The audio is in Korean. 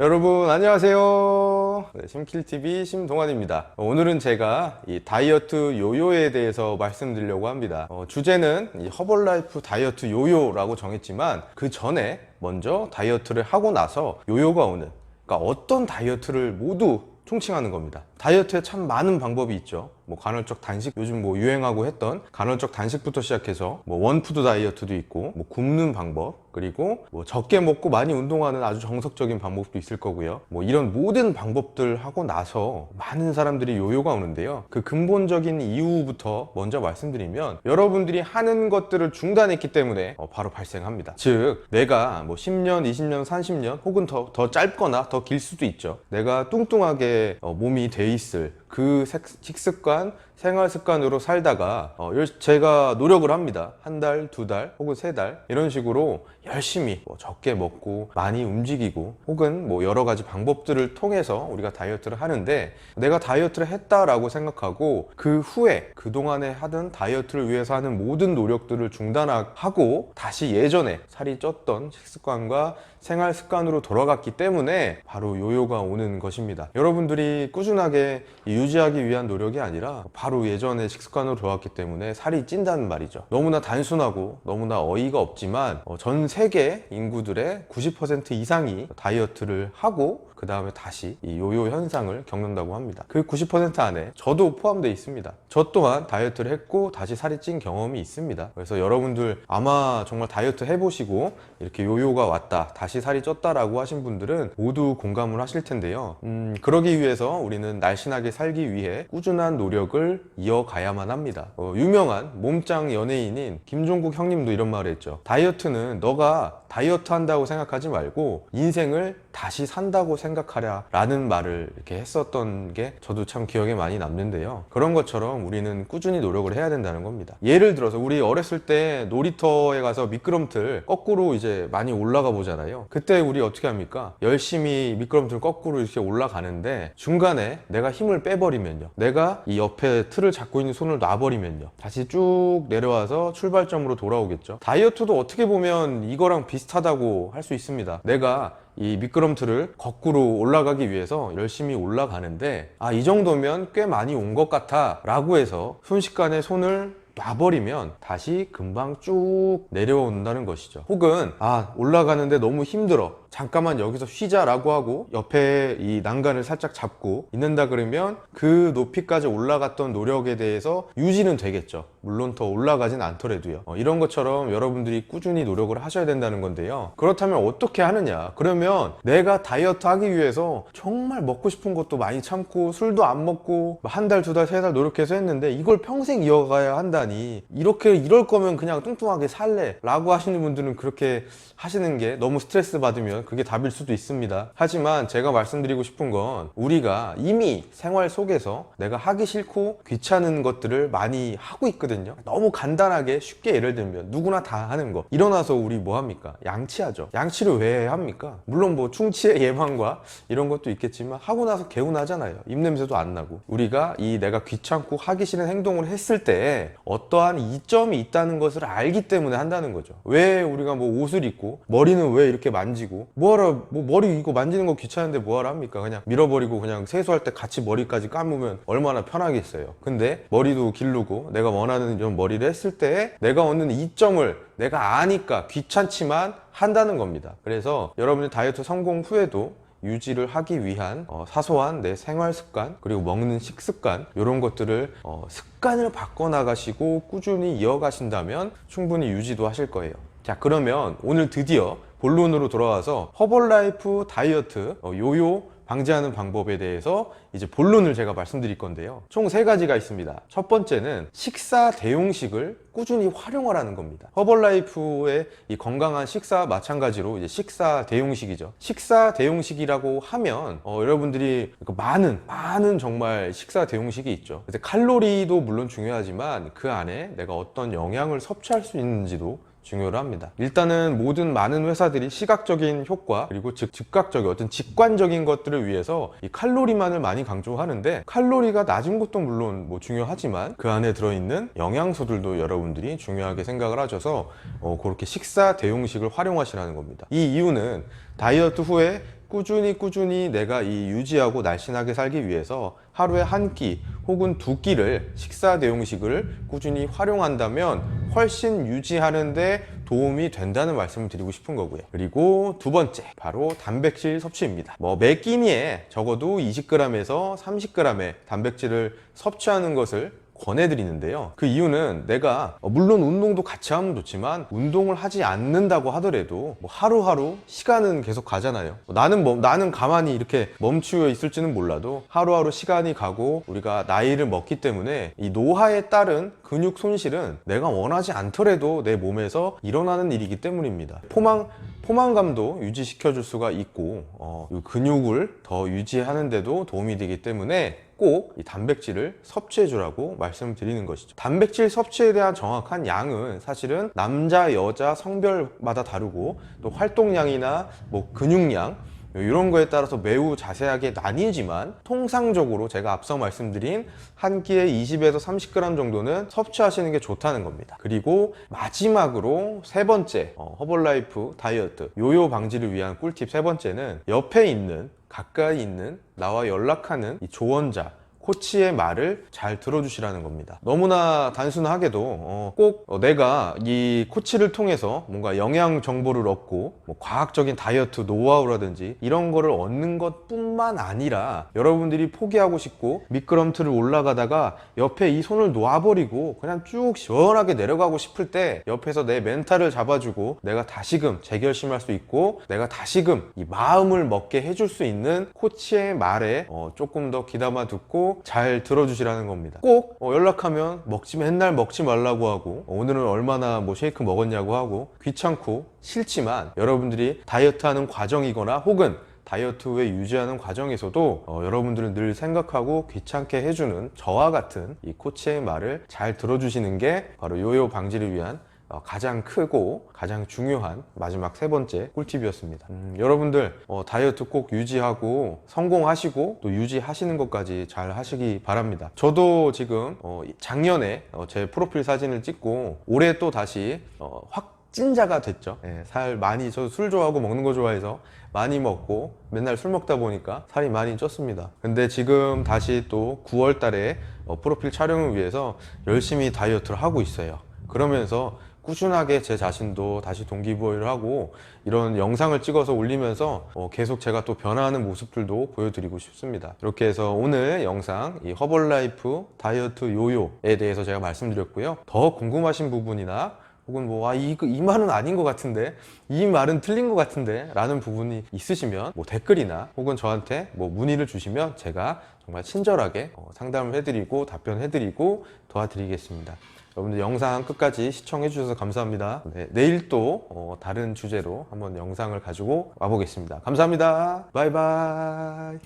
여러분 안녕하세요. 네, 심킬TV 심동환입니다. 오늘은 제가 이 다이어트 요요에 대해서 말씀드리려고 합니다. 어, 주제는 이 허벌라이프 다이어트 요요라고 정했지만 그 전에 먼저 다이어트를 하고 나서 요요가 오는 그러니까 어떤 다이어트를 모두 총칭하는 겁니다. 다이어트에 참 많은 방법이 있죠. 뭐 간헐적 단식 요즘 뭐 유행하고 했던 간헐적 단식부터 시작해서 뭐 원푸드 다이어트도 있고 뭐 굶는 방법 그리고 뭐 적게 먹고 많이 운동하는 아주 정석적인 방법도 있을 거고요. 뭐 이런 모든 방법들 하고 나서 많은 사람들이 요요가 오는데요. 그 근본적인 이유부터 먼저 말씀드리면 여러분들이 하는 것들을 중단했기 때문에 어, 바로 발생합니다. 즉 내가 뭐 10년, 20년, 30년 혹은 더, 더 짧거나 더 길 수도 있죠. 내가 뚱뚱하게 어, 몸이 돼 있을 그 색- 식습관, 생활 습관으로 살다가 어, 열- 제가 노력을 합니다. 한 달, 두 달, 혹은 세 달 이런 식으로 열심히 뭐 적게 먹고 많이 움직이고 혹은 뭐 여러 가지 방법들을 통해서 우리가 다이어트를 하는데 내가 다이어트를 했다라고 생각하고 그 후에 그동안에 하던 다이어트를 위해서 하는 모든 노력들을 중단하고 다시 예전에 살이 쪘던 식습관과 생활 습관으로 돌아갔기 때문에 바로 요요가 오는 것입니다. 여러분들이 꾸준하게 유지하기 위한 노력이 아니라 바로 예전의 식습관으로 돌아갔기 때문에 살이 찐다는 말이죠. 너무나 단순하고 너무나 어이가 없지만 어, 전 세계 인구들의 90% 이상이 다이어트를 하고 그 다음에 다시 이 요요 현상을 겪는다고 합니다. 그 90% 안에 저도 포함되어 있습니다. 저 또한 다이어트를 했고 다시 살이 찐 경험이 있습니다. 그래서 여러분들 아마 정말 다이어트 해보시고 이렇게 요요가 왔다, 다시 살이 쪘다라고 하신 분들은 모두 공감을 하실 텐데요. 음, 그러기 위해서 우리는 날씬하게 살기 위해 꾸준한 노력을 이어가야만 합니다. 어, 유명한 몸짱 연예인인 김종국 형님도 이런 말을 했죠. 다이어트는 너가 다이어트 한다고 생각하지 말고 인생을 다시 산다고 생각하랴 라는 말을 이렇게 했었던 게 저도 참 기억에 많이 남는데요. 그런 것처럼 우리는 꾸준히 노력을 해야 된다는 겁니다. 예를 들어서 우리 어렸을 때 놀이터에 가서 미끄럼틀 거꾸로 이제 많이 올라가 보잖아요. 그때 우리 어떻게 합니까? 열심히 미끄럼틀 거꾸로 이렇게 올라가는데 중간에 내가 힘을 빼버리면요. 내가 이 옆에 틀을 잡고 있는 손을 놔버리면요. 다시 쭉 내려와서 출발점으로 돌아오겠죠. 다이어트도 어떻게 보면 이거랑 비슷하다고 할 수 있습니다. 내가 이 미끄럼틀을 거꾸로 올라가기 위해서 열심히 올라가는데 아 이 정도면 꽤 많이 온 것 같아 라고 해서 순식간에 손을 놔버리면 다시 금방 쭉 내려온다는 것이죠. 혹은 아 올라가는데 너무 힘들어 잠깐만 여기서 쉬자라고 하고 옆에 이 난간을 살짝 잡고 있는다 그러면 그 높이까지 올라갔던 노력에 대해서 유지는 되겠죠. 물론 더 올라가진 않더라도요. 어, 이런 것처럼 여러분들이 꾸준히 노력을 하셔야 된다는 건데요. 그렇다면 어떻게 하느냐? 그러면 내가 다이어트 하기 위해서 정말 먹고 싶은 것도 많이 참고 술도 안 먹고 한 달, 두 달, 세 달 노력해서 했는데 이걸 평생 이어가야 한다니 이렇게 이럴 거면 그냥 뚱뚱하게 살래 라고 하시는 분들은 그렇게 하시는 게 너무 스트레스 받으면 그게 답일 수도 있습니다. 하지만 제가 말씀드리고 싶은 건 우리가 이미 생활 속에서 내가 하기 싫고 귀찮은 것들을 많이 하고 있거든요. 너무 간단하게 쉽게 예를 들면 누구나 다 하는 거. 일어나서 우리 뭐 합니까? 양치하죠. 양치를 왜 합니까? 물론 뭐 충치의 예방과 이런 것도 있겠지만 하고 나서 개운하잖아요. 입냄새도 안 나고. 우리가 이 내가 귀찮고 하기 싫은 행동을 했을 때 어떠한 이점이 있다는 것을 알기 때문에 한다는 거죠. 왜 우리가 뭐 옷을 입고 머리는 왜 이렇게 만지고 뭐하러 뭐 머리 이거 만지는 거 귀찮은데 뭐하러 합니까? 그냥 밀어버리고 그냥 세수할 때 같이 머리까지 감으면 얼마나 편하겠어요. 근데 머리도 기르고 내가 원하는 이런 머리를 했을 때 내가 얻는 이점을 내가 아니까 귀찮지만 한다는 겁니다. 그래서 여러분이 다이어트 성공 후에도 유지를 하기 위한 어, 사소한 내 생활 습관 그리고 먹는 식습관 이런 것들을 어, 습관을 바꿔 나가시고 꾸준히 이어가신다면 충분히 유지도 하실 거예요. 자 그러면 오늘 드디어 본론으로 돌아와서 허벌라이프 다이어트 어, 요요 방지하는 방법에 대해서 이제 본론을 제가 말씀드릴 건데요. 총 세 가지가 있습니다. 첫 번째는 식사 대용식을 꾸준히 활용하라는 겁니다. 허벌라이프의 이 건강한 식사 마찬가지로 이제 식사 대용식이죠. 식사 대용식이라고 하면 어, 여러분들이 그 많은 많은 정말 식사 대용식이 있죠. 그래서 칼로리도 물론 중요하지만 그 안에 내가 어떤 영양을 섭취할 수 있는지도 중요로 합니다. 일단은 모든 많은 회사들이 시각적인 효과 그리고 즉 즉각적인 어떤 직관적인 것들을 위해서 이 칼로리만을 많이 강조하는데 칼로리가 낮은 것도 물론 뭐 중요하지만 그 안에 들어있는 영양소들도 여러분들이 중요하게 생각을 하셔서 어, 그렇게 식사 대용식을 활용하시라는 겁니다. 이 이유는 다이어트 후에 꾸준히 꾸준히 내가 이 유지하고 날씬하게 살기 위해서 하루에 한 끼 혹은 두 끼를 식사 대용식을 꾸준히 활용한다면 훨씬 유지하는데 도움이 된다는 말씀을 드리고 싶은 거고요. 그리고 두 번째, 바로 단백질 섭취입니다. 뭐, 매 끼니에 적어도 20g에서 30g의 단백질을 섭취하는 것을 권해드리는데요. 그 이유는 내가 어, 물론 운동도 같이 하면 좋지만 운동을 하지 않는다고 하더라도 뭐 하루하루 시간은 계속 가잖아요. 뭐 나는 뭐 나는 가만히 이렇게 멈추어 있을지는 몰라도 하루하루 시간이 가고 우리가 나이를 먹기 때문에 이 노화에 따른 근육 손실은 내가 원하지 않더라도 내 몸에서 일어나는 일이기 때문입니다. 포망 포만감도 유지시켜 줄 수가 있고 어, 이 근육을 더 유지하는 데도 도움이 되기 때문에 꼭 이 단백질을 섭취해 주라고 말씀드리는 것이죠. 단백질 섭취에 대한 정확한 양은 사실은 남자, 여자 성별마다 다르고 또 활동량이나 뭐 근육량 이런 거에 따라서 매우 자세하게 나뉘지만 통상적으로 제가 앞서 말씀드린 한 끼에 20에서 30g 정도는 섭취하시는 게 좋다는 겁니다. 그리고 마지막으로 세 번째 어, 허벌라이프 다이어트 요요 방지를 위한 꿀팁 세 번째는 옆에 있는 가까이 있는 나와 연락하는 이 조언자 코치의 말을 잘 들어주시라는 겁니다. 너무나 단순하게도 어, 꼭 어, 내가 이 코치를 통해서 뭔가 영양 정보를 얻고 뭐 과학적인 다이어트 노하우라든지 이런 거를 얻는 것 뿐만 아니라 여러분들이 포기하고 싶고 미끄럼틀을 올라가다가 옆에 이 손을 놓아버리고 그냥 쭉 시원하게 내려가고 싶을 때 옆에서 내 멘탈을 잡아주고 내가 다시금 재결심할 수 있고 내가 다시금 이 마음을 먹게 해줄 수 있는 코치의 말에 어, 조금 더 귀담아 듣고 잘 들어주시라는 겁니다. 꼭 어, 연락하면 먹지 맨날 먹지 말라고 하고 어, 오늘은 얼마나 뭐 쉐이크 먹었냐고 하고 귀찮고 싫지만 여러분들이 다이어트하는 과정이거나 혹은 다이어트 후에 유지하는 과정에서도 어, 여러분들은 늘 생각하고 귀찮게 해주는 저와 같은 이 코치의 말을 잘 들어주시는 게 바로 요요 방지를 위한 어, 가장 크고 가장 중요한 마지막 세 번째 꿀팁이었습니다. 음, 여러분들 어, 다이어트 꼭 유지하고 성공하시고 또 유지하시는 것까지 잘 하시기 바랍니다. 저도 지금 어, 작년에 어, 제 프로필 사진을 찍고 올해 또 다시 어, 확진자가 됐죠. 예, 살 많이 저 술 좋아하고 먹는 거 좋아해서 많이 먹고 맨날 술 먹다 보니까 살이 많이 쪘습니다. 근데 지금 다시 또 9월 달에 어, 프로필 촬영을 위해서 열심히 다이어트를 하고 있어요. 그러면서 꾸준하게 제 자신도 다시 동기부여를 하고 이런 영상을 찍어서 올리면서 어, 계속 제가 또 변화하는 모습들도 보여드리고 싶습니다. 이렇게 해서 오늘 영상 이 허벌라이프 다이어트 요요에 대해서 제가 말씀드렸고요. 더 궁금하신 부분이나 혹은 뭐, 아, 이, 이 말은 아닌 것 같은데, 이 말은 틀린 것 같은데, 라는 부분이 있으시면, 뭐 댓글이나 혹은 저한테 뭐 문의를 주시면 제가 정말 친절하게 어, 상담을 해드리고 답변해드리고 도와드리겠습니다. 여러분들 영상 끝까지 시청해 주셔서 감사합니다. 네, 내일 또 어, 다른 주제로 한번 영상을 가지고 와보겠습니다. 감사합니다. 바이바이.